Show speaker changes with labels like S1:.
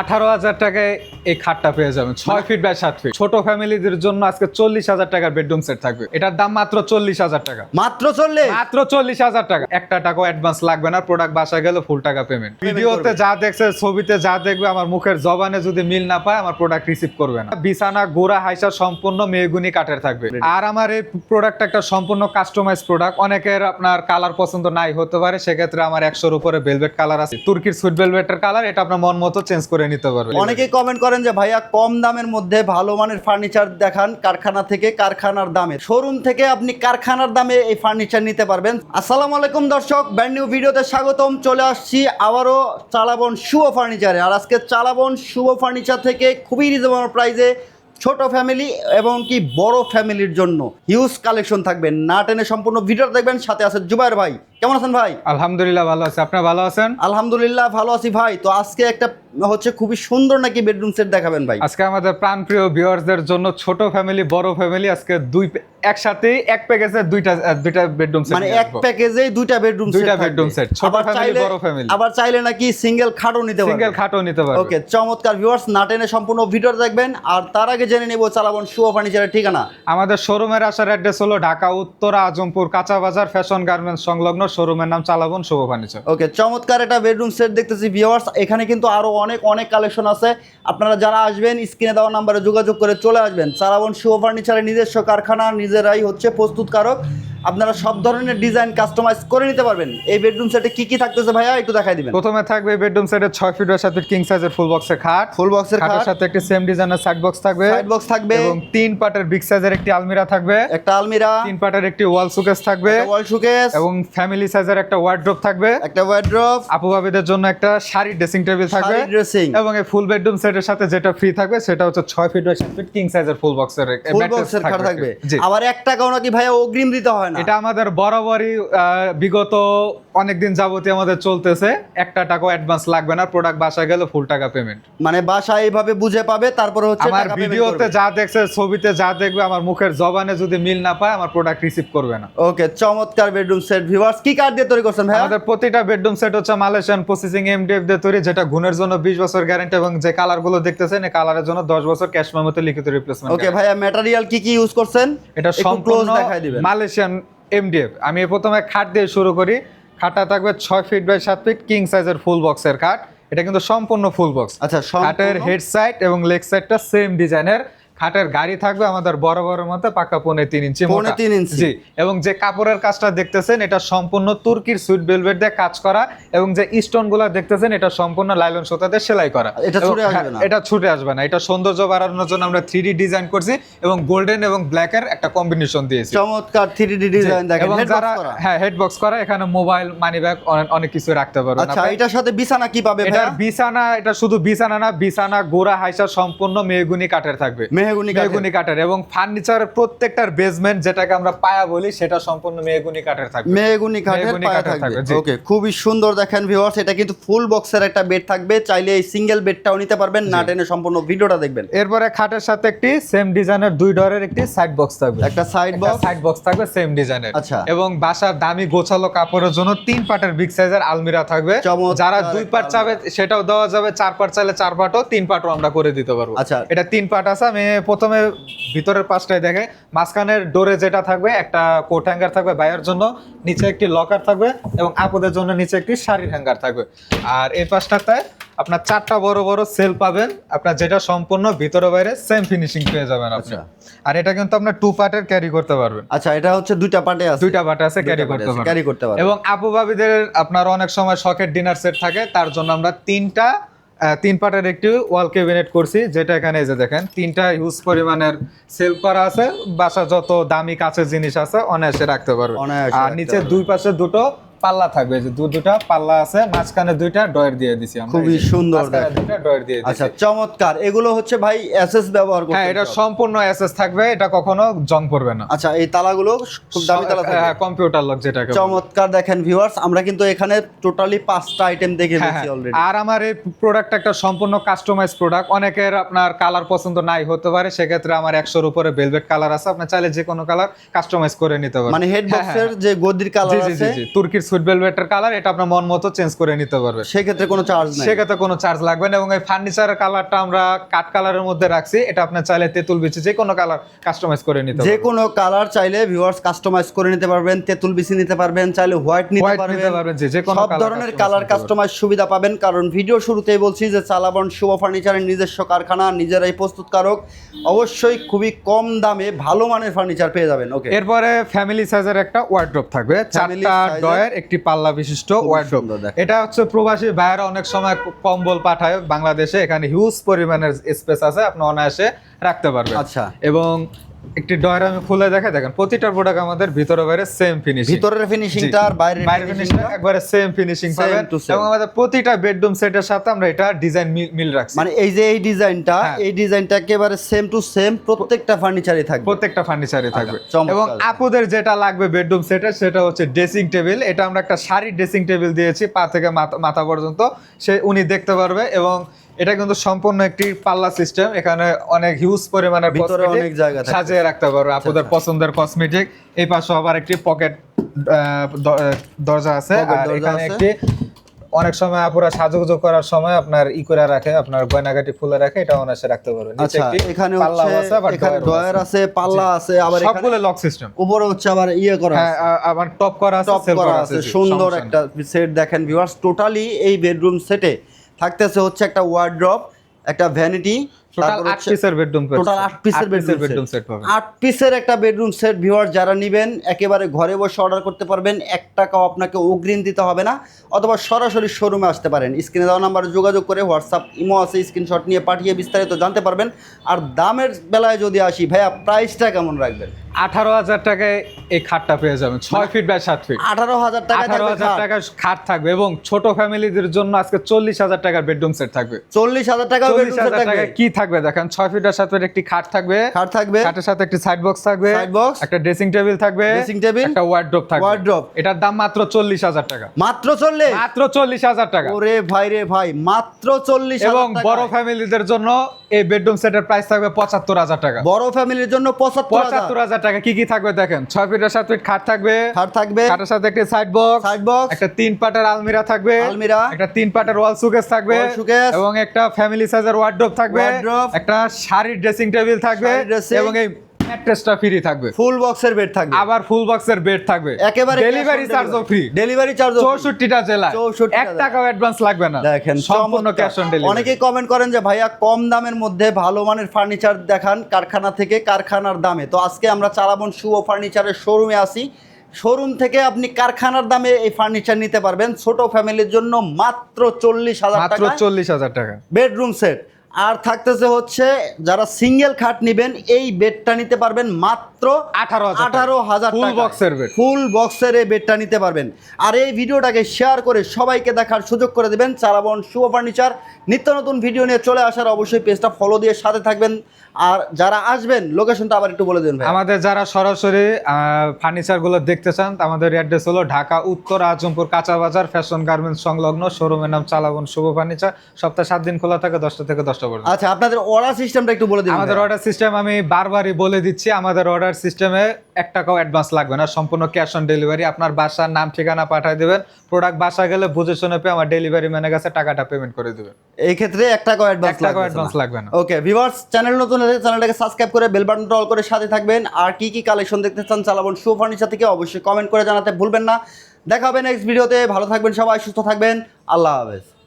S1: আঠারো হাজার টাকায় এই খাটটা পেয়ে যাবেন। ছয় ফিট বাই সাত ফিট ছোট ফ্যামিলিদের জন্য আজকে চল্লিশ হাজার টাকার বেডরুম সেট থাকবে। এটার দাম মাত্র চল্লিশ হাজার টাকা।
S2: মাত্র চললে
S1: মাত্র চল্লিশ হাজার টাকা। একটা টাকাও অ্যাডভান্স লাগবে না প্রোডাক্ট বাসা গেলে ফুল টাকা পেমেন্ট ভিডিওতে যা দেখছে ছবিতে যা দেখবে আমার মুখের জবানে যদি মিল না পায় আমার প্রোডাক্ট রিসিভ করবে না। বিছানা গোড়া হাইসা সম্পূর্ণ মেহগুনি কাঠের থাকবে। আর আমার এই প্রোডাক্ট একটা সম্পূর্ণ কাস্টমাইজ প্রোডাক্ট অনেকের আপনার কালার পছন্দ নাই হতে পারে সেক্ষেত্রে আমার একশোর উপরে ভেলভেট কালার আছে। তুর্কির সুইট ভেলভেটের কালার এটা আপনার মন মতো চেঞ্জ করে নিতে পারবে।
S2: অনেকেই কমেন্ট করেন যে, ভাইয়া, কম দামের মধ্যে ভালো মানের ফার্নিচার দেখান কারখানা থেকে কারখানার দামে। শোরুম থেকে আপনি কারখানার দামে এই ফার্নিচার নিতে পারবেন। আসসালামু আলাইকুম দর্শক ব্র্যান্ড নিউ ভিডিওতে স্বাগতম। চলে আসছি আবারও চালাবন শুভ ফার্নিচারে আর আজকে চালাবন শুভ ফার্নিচার থেকে খুবই রিজনেবল প্রাইসে ছোট ফ্যামিলি এবং কি বড় ফ্যামিলির জন্য হিউজ কালেকশন থাকবে। না টেনে সম্পূর্ণ ভিডিও দেখবেন, সাথে আছে জুবাইর ভাই। কেমন আছেন ভাই?
S1: আলহামদুলিল্লাহ ভালো আছে। আপনার ভালো আছেন?
S2: আলহামদুলিল্লাহ ভালো আছি ভাই। তো আজকে একটা হচ্ছে খুবই সুন্দর নাকি বেডরুম সেট দেখাবেন ভাই?
S1: আজকে আমাদের প্রাণপ্রিয় ভিউয়ারদের জন্য ছোট ফ্যামিলি বড় ফ্যামিলি আজকে দুই একসাথে এক প্যাকেজে দুইটা দুইটা বেডরুম সেট
S2: মানে এক প্যাকেজে দুইটা বেডরুম
S1: দুইটা bedroom set, ছোট family, বড় family।
S2: আবার চাইলে নাকি সিঙ্গেল খাটও নিতে পারবেন
S1: সিঙ্গেল খাটও নিতে পারবে।
S2: ওকে চমৎকার ভিউয়ার্স না টেনে সম্পূর্ণ ভিডিও দেখবেন। আর তার আগে জেনে নেব চালাবন শুভ ফার্নিচারের ঠিকানা।
S1: আমাদের শোরুমের আসার অ্যাড্রেস হলো ঢাকা উত্তরা আজমপুর কাঁচা বাজার ফ্যাশন গার্মেন্টস সংলগ্ন শোরুমের নাম চালাবন, শুভ ফার্নিচার
S2: ওকে চমৎকার একটা বেডরুম সেট দেখতেছি ভিউয়ার্স এখানে কিন্তু আরও অনেক অনেক কালেকশন আছে। আপনারা যারা আসবেন স্ক্রিনে দেওয়া নাম্বারে যোগাযোগ করে চলে আসবেন। চালাবন শুভ ফার্নিচারের নিজস্ব কারখানা, নিজেরাই হচ্ছে প্রস্তুতকারক। আপনারা সব ধরনের ডিজাইন কাস্টমাইজ করে নিতে পারবেন। এই বেডরুম সেটে কি কি থাকতেছে ভাইয়া একটু দেখাই দিবেন।
S1: প্রথমে থাকবে বেডরুম সেটের ছয় ফিট বাই সাত ফিট কিং সাইজের ফুল বক্সের খাট।
S2: ফুল বক্সের
S1: খাটের সাথে একটি সেম ডিজাইনের সাইড বক্স থাকবে।
S2: সাইড বক্স থাকবে।
S1: এবং তিন পাটের বিগ সাইজের একটি আলমিরা থাকবে।
S2: একটা আলমিরা।
S1: তিন পাটের একটি ওয়াল সুকেস থাকবে।
S2: ওয়াল শোকেস
S1: এবং ফ্যামিলি সাইজের একটা ওয়ার্ড্রোপ থাকবে।
S2: একটা ওয়ার্ড্রপ
S1: আপু ভাবিদের জন্য একটা শাড়ি ড্রেসিং টেবিল থাকবে।
S2: ড্রেসিং
S1: এবং এই ফুল বেডরুম সেটের সাথে যেটা ফ্রি থাকবে সেটা হচ্ছে ছয় ফিট বাই সাত ফিট কিং সাইজের ফুল বক্সের
S2: ফুল বক্সের খাট থাকবে। আবার এক টাকাও নাকি ভাইয়া অগ্রিম দিতে হয় না।
S1: এটা আমাদের বরাবরই বিগত অনেকদিন যাবতীয় আমাদের চলতেছে। একটা টাকাও অ্যাডভান্স লাগবে না প্রোডাক্ট বাসায় গেলে ফুল টাকা পেমেন্ট
S2: মানে বাসায় এইভাবে বুঝে পাবে তারপরে হচ্ছে
S1: আমার ভিডিওতে যা দেখছে ছবিতে যা দেখবে আমার মুখের জবানে যদি মিল না পায় আমার প্রোডাক্ট রিসিভ করবে না।
S2: ওকে চমৎকার বেডরুম সেট ভিউয়ার্স কি কার্ড দিয়ে তৈরি করছেন ভাই
S1: আমাদের প্রতিটা বেডরুম সেট হচ্ছে মালয়েশিয়ান প্রসেসিং এমডিএফ দিয়ে তৈরি যেটা গুণের জন্য বিশ বছর গ্যারান্টি এবং যে কালারগুলো দেখতেছেন এই কালারের জন্য দশ বছর ক্যাশ মেমোতে লিখিত রিপ্লেসমেন্ট
S2: ওকে ভাইয়া ম্যাটেরিয়াল কি কি ইউজ করছেন?
S1: এটা সম্পূর্ণ
S2: দেখাই দিবেন।
S1: মালয়েশিয়ান এমডিএফ আমি প্রথমে খাট দিয়ে শুরু করি। খাটটা থাকবে ছয় ফিট বাই সাত ফিট কিং সাইজের ফুল বক্সের খাট। এটা কিন্তু সম্পূর্ণ ফুল বক্স
S2: আচ্ছা
S1: খাটের হেড সাইড এবং লেগ সাইডটা সেম ডিজাইনের খাটের গাড়ি থাকবে আমাদের বড় বড় মতো পাকা পৌনে তিন ইঞ্চি
S2: পৌনে তিন ইঞ্চি।
S1: জি এবং যে কাপড়ের কাজটা দেখতেছেন এটা সম্পূর্ণ তুর্কির সুইট ভেলভেট দিয়ে কাজ করা এবং যে স্টোনগুলা দেখতেছেন এটা সম্পূর্ণ লাইলন সুতাতে সেলাই করা।
S2: এটা ছুটে আসবে
S1: হ্যাঁ,
S2: না।
S1: এটা ছুটে আসবে না। এটা সৌন্দর্য বাড়ানোর জন্য আমরা থ্রি ডিজাইন করছি এবং গোল্ডেন এবং ব্ল্যাক এর একটা কম্বিনেশন দিয়েছি।
S2: চমৎকার থ্রি ডিজাইন দেখেন
S1: এবং যারা হ্যাঁ হেড বক্স করা এখানে মোবাইল মানি ব্যাগ অনেক কিছু রাখতে পারবেন
S2: আচ্ছা এটার সাথে বিছানা কি পাবে
S1: এটা বিছানা এটা শুধু বিছানা না বিছানা গোড়া হাইসা সম্পূর্ণ মেহগুনি কাঠের থাকবে।
S2: মেহগুনি
S1: মেহগুনি কাঠের এবং ফার্নিচারের প্রত্যেকটার বেসমেন্ট যেটাকে আমরা পায়া বলি সেটা সম্পূর্ণ মেহগুনি কাঠের থাকবে।
S2: মেহগুনি কাঠের পায়া থাকবে, ওকে খুবই সুন্দর দেখেন ভিউয়ার্স এটা কিন্তু ফুল বক্সের একটা বেড থাকবে। চাইলে এই সিঙ্গেল বেডটাও নিতে পারবেন না টেনে সম্পূর্ণ ভিডিওটা দেখবেন।
S1: এরপরে খাটের সাথে একটি সেম ডিজাইনের দুই ডরের একটি সাইড বক্স থাকবে।
S2: একটা সাইড বক্স
S1: সাইড বক্স থাকবে সেম ডিজাইনের
S2: আচ্ছা।
S1: এবং বাসার দামি গোছালো কাপড়ের জন্য তিন পাটের বিগ সাইজের আলমিরা থাকবে। যারা দুই পাট চাবে সেটাও দেওয়া যাবে। চার পাট চাইলে চার পাটও তিন পাটও আমরা করে দিতে পারব।
S2: আচ্ছা।
S1: এটা তিন পাট আছে আমি প্রথমে ভিতরের পাশটায় দেখে মাঝখানের ডোরে যেটা থাকবে একটা কোট হ্যাঙ্গার থাকবে বাইরের জন্য নিচে একটি লকার থাকবে এবং আপদের জন্য নিচে একটি শাড়ির হ্যাঙ্গার থাকবে। আর এই পাশটাতে আপনার চারটা বড় বড় সেল পাবেন আপনার যেটা সম্পূর্ণ ভিতরে বাইরে সেম ফিনিশিং পেয়ে যাবেন আপনি।
S2: আচ্ছা।
S1: আর এটা কিন্তু আপনার টু পার্টের ক্যারি করতে পারবেন।
S2: আচ্ছা এটা হচ্ছে দুইটা পার্টে আছে।
S1: দুইটা পার্টে আছে ক্যারি করতে পারবেন।
S2: carry করতে পারবেন।
S1: এবং আপু ভাবিদের আপনার অনেক সময় শখের ডিনার সেট থাকে তার জন্য আমরা তিনটা তিন পাটের একটি ওয়াল ক্যাবিনেট করছি যেটা এখানে এই যে দেখেন তিনটা হিউজ পরিমাণের সেল করা আছে বাসা যত দামি কাছের জিনিস আছে অনায়াসে রাখতে পারবে। আর নিচে দুই পাশে দুটো পাল্লা থাকবে যে দু দুটা পাল্লা আছে মাঝখানে দুইটা ডয়ের দিয়ে দিছি আমরা
S2: খুবই সুন্দর।
S1: দুইটা ডয়ের দিয়ে দিছি।
S2: আচ্ছা চমৎকার। এগুলো হচ্ছে ভাই এসএস ব্যবহার করতে
S1: হ্যাঁ এটা সম্পূর্ণ এসএস থাকবে এটা কখনো জং পড়বে না।
S2: আচ্ছা এই তালাগুলো খুব দামি তালা থাকবে?
S1: হ্যাঁ কম্পিউটার লক যেটাকে
S2: চমৎকার দেখেন ভিউয়ার্স আমরা কিন্তু এখানে টোটালি পাঁচটা আইটেম দেখে
S1: হ্যাঁ,
S2: নিয়েছি
S1: হ্যাঁ।
S2: অলরেডি
S1: আর আমার এই প্রোডাক্ট একটা সম্পূর্ণ কাস্টমাইজ প্রোডাক্ট অনেকের আপনার কালার পছন্দ নাই হতে পারে সেক্ষেত্রে আমার একশোর উপরে ভেলভেট কালার আছে। আপনি চাইলে যে কোনো কালার কাস্টমাইজ করে নিতে পারেন।
S2: মানে হেড
S1: হ্যাঁ,
S2: বক্সের যে গদির কালার আছে
S1: জি তুর্কির সুইট ভেলভেটের কালার এটা আপনার মন মতো চেঞ্জ করে নিতে পারবেন।
S2: সেক্ষেত্রে কোনো চার্জ নাই।
S1: সেক্ষেত্রে কোনো চার্জ লাগবে না এবং এই ফার্নিচারের কালারটা আমরা কাঠ কালারের মধ্যে রাখছি এটা আপনার চাইলে তেঁতুল বিচি যে কোনো কালার কাস্টমাইজ করে নিতে
S2: যে কোনো কালার চাইলে ভিউয়ার্স কাস্টমাইজ করে নিতে পারবেন তেঁতুল বিসি নিতে পারবেন চাইলে হোয়াইট নিতে পারবেন।
S1: যে কোনো
S2: সব ধরনের কালার কাস্টমাইজ সুবিধা পাবেন কারণ ভিডিও শুরুতেই বলছি যে চালাবন শুভ ফার্নিচারের নিজস্ব কারখানা নিজেরাই প্রস্তুতকারক। অবশ্যই খুবই কম দামে ভালো মানের ফার্নিচার পেয়ে যাবেন ওকে
S1: এরপরে ফ্যামিলি সাইজের একটা ওয়ার্ড্রপ থাকবে চারটা ডয়ের একটি পাল্লা বিশিষ্ট ওয়ার্ড্রপ এটা হচ্ছে প্রবাসী বাইরে অনেক সময় কম্বল পাঠায় বাংলাদেশে। এখানে হিউজ পরিমাণের স্পেস আছে আপনি অনায়াসে রাখতে পারবেন।
S2: আচ্ছা।
S1: এবং একটি ডয়ের আমি খুলে দেখাই দেখেন প্রতিটা প্রোডাক্ট আমাদের ভিতরে বাইরে সেম ফিনিশিং
S2: ভিতরের ফিনিশিংটা আর বাইরের
S1: বাইরের ফিনিশিংটা একবারে সেম ফিনিশিং পাবেন। এবং আমাদের প্রতিটা বেডরুম সেটের সাথে আমরা এটা ডিজাইন মিল রাখছি।
S2: মানে এই যে এই ডিজাইনটা
S1: হ্যাঁ।
S2: এই ডিজাইনটা একেবারে সেম টু সেম প্রত্যেকটা ফার্নিচারে থাকবে।
S1: প্রত্যেকটা ফার্নিচারে থাকবে।
S2: আচ্ছা,
S1: এবং আপুদের যেটা লাগবে বেডরুম সেটে সেটা হচ্ছে ড্রেসিং টেবিল এটা আমরা একটা শাড়ির ড্রেসিং টেবিল দিয়েছি পা থেকে মাথা- মাথা পর্যন্ত। সে উনি দেখতে পারবে এবং এটা কিন্তু সম্পূর্ণ একটি পাল্লা সিস্টেম। এখানে অনেক হিউজ পরিমাণের
S2: ভিতরে অনেক জায়গা
S1: সাজিয়ে রাখতে পারবে আপনাদের পছন্দের কসমেটিক এই পাশে আবার একটি পকেট দরজা আছে। আর এখানে। একটি অনেক সময় আপুরা সাজুগুজু করার সময় আপনার ই করে রাখে আপনার গয়নাগাটি খুলে রাখে এটা অনায়াসে রাখতে পারবে নিচে
S2: আচ্ছা এখানে হচ্ছে
S1: আছে, আবার
S2: এখানে ডয়ার আছে। পাল্লা আছে আবার এখানে
S1: সবগুলো লক সিস্টেম
S2: উপরে হচ্ছে আবার ইয়ে করা
S1: হ্যাঁ
S2: আছে।
S1: আবার টপ করা আছে
S2: টপ
S1: সেল
S2: করা আছে সুন্দর একটা সেট দেখেন ভিউয়ার্স টোটালি এই বেডরুম সেটে থাকতেছে হচ্ছে একটা ওয়ার্ড্রপ একটা ভ্যানিটি
S1: টোটাল আট পিসের বেডরুম
S2: টোটাল আট পিসের বেডরুম
S1: বেডরুম
S2: সেট
S1: সেট পাবেন।
S2: আট পিসের একটা বেডরুম সেট ভিউয়ার যারা নেবেন একেবারে ঘরে বসে অর্ডার করতে পারবেন এক টাকাও আপনাকে অগ্রিম দিতে হবে না অথবা সরাসরি শোরুমে আসতে পারেন। স্ক্রিনে দেওয়া নাম্বারে যোগাযোগ করে হোয়াটসঅ্যাপ ইমো আছে স্ক্রিনশট নিয়ে পাঠিয়ে বিস্তারিত জানতে পারবেন। আর দামের বেলায় যদি আসি ভাইয়া প্রাইসটা কেমন রাখবেন?
S1: আঠারো হাজার টাকায় এই খাটটা পেয়ে যাবেন। ছয় ফিট বাই সাত ফিট
S2: আঠারো হাজার টাকা
S1: আঠারো হাজার টাকার খাট থাকবে এবং ছোট ফ্যামিলিদের জন্য আজকে চল্লিশ হাজার টাকার বেডরুম সেট থাকবে।
S2: চল্লিশ হাজার টাকা
S1: চল্লিশ হাজার টাকা কি থাকবে দেখেন ছয় ফিট আর সাত ফিট একটি খাট থাকবে
S2: খাট থাকবে।
S1: খাটের সাথে একটি সাইড বক্স থাকবে
S2: Side box,
S1: একটা ড্রেসিং টেবিল থাকবে
S2: dressing table,
S1: একটা ওয়ার্ড্রপ থাকবে।
S2: wardrobe।
S1: এটার দাম মাত্র চল্লিশ হাজার টাকা।
S2: মাত্র চল্লিশ?
S1: মাত্র চল্লিশ হাজার টাকা।
S2: ওরে ভাই রে ভাই মাত্র চল্লিশ
S1: এবং বড় ফ্যামিলিদের জন্য এই বেডরুম সেটের প্রাইস থাকবে পঁচাত্তর হাজার টাকা।
S2: বড় ফ্যামিলির জন্য পঁচাত্তর
S1: পঁচাত্তর হাজার টাকা। কি কি থাকবে দেখেন? ছয় ফিট আর সাত ফিট খাট থাকবে
S2: খাট থাকবে।
S1: খাটের সাথে একটি সাইড বক্স
S2: সাইড বক্স
S1: একটা তিন পাটের আলমিরা থাকবে
S2: আলমিরা।
S1: একটা তিন পাটের ওয়াল সুকেস থাকবে
S2: showcase।
S1: এবং একটা ফ্যামিলি সাইজের ওয়ার্ড্রপ থাকবে।
S2: Wardrobe।
S1: একটা শাড়ির ড্রেসিং টেবিল থাকবে এবং এই ম্যাট্রেসটা ফ্রি থাকবে।
S2: ফুল বক্সের বেড থাকবে।
S1: আবার ফুল বক্সের বেড থাকবে।
S2: একেবারে
S1: ডেলিভারি চার্জও ফ্রি
S2: ডেলিভারি চার্জ
S1: জেলায়।
S2: 64 টা
S1: এক
S2: জেলায়।
S1: টাকাও অ্যাডভান্স লাগবে না।
S2: দেখেন
S1: সম্পূর্ণ ক্যাশ অন ডেলিভারি
S2: অনেকেই কমেন্ট করেন যে ভাইয়া কম দামের মধ্যে ভালো মানের ফার্নিচার দেখান কারখানা থেকে কারখানার দামে। তো আজকে আমরা চালাবন শুভ ফার্নিচারের শোরুমে আসি শোরুম থেকে আপনি কারখানার দামে এই ফার্নিচার নিতে পারবেন। ছোট ফ্যামিলির জন্য মাত্র চল্লিশ হাজার
S1: মাত্র চল্লিশ হাজার টাকা।
S2: বেডরুম সেট আর থাকতেছে হচ্ছে যারা সিঙ্গেল খাট নেবেন এই বেডটা নিতে পারবেন মাত্র
S1: 18,000
S2: আঠারো হাজার
S1: Full box এর
S2: ফুল বক্সের এই বেডটা নিতে পারবেন। আর এই ভিডিওটাকে শেয়ার করে সবাইকে দেখার সুযোগ করে দেবেন। চালাবন শুভ ফার্নিচার। নিত্য নতুন ভিডিও নিয়ে চলে আসার অবশ্যই পেজটা ফলো দিয়ে সাথে থাকবেন। আর যারা আসবেন লোকেশনটা আবার একটু বলে ভাই
S1: আমাদের যারা সরাসরি ফার্নিচারগুলো দেখতে চান আমাদের অ্যাড্রেস হলো ঢাকা উত্তর আজমপুর কাঁচা বাজার ফ্যাশন গার্মেন্টস সংলগ্ন শোরুমের নাম চালাবন শুভ ফার্নিচার। সপ্তাহে সাত দিন খোলা থাকে দশটা থেকে দশটা পর্যন্ত।
S2: আচ্ছা আপনাদের অর্ডার সিস্টেমটা একটু বলে দিন
S1: আমাদের অর্ডার সিস্টেম আমি বারবারই বলে দিচ্ছি আমাদের অর্ডার সিস্টেমে এক টাকাও অ্যাডভান্স লাগবে না। সম্পূর্ণ ক্যাশ অন ডেলিভারি আপনার বাসার নাম ঠিকানা পাঠিয়ে দেবেন। প্রোডাক্ট বাসা গেলে বুঝে শুনে পেয়ে আমার ডেলিভারি ম্যানের কাছে টাকাটা পেমেন্ট করে দেবেন।
S2: এই ক্ষেত্রে এক টাকাও অ্যাডভান্স
S1: এক
S2: টাকাও
S1: অ্যাডভান্স লাগবে না।
S2: ওকে ভিউয়ার্স চ্যানেল নতুন হলে চ্যানেলটাকে সাবস্ক্রাইব করে বেল বাটনটা অল করে সাথে থাকবেন। আর কি কি কালেকশন দেখতে চান চালাবন শো ফার্নিচার থেকে অবশ্যই কমেন্ট করে জানাতে ভুলবেন না। দেখা হবে নেক্সট ভিডিওতে ভালো থাকবেন সবাই সুস্থ থাকবেন। আল্লাহ হাফেজ।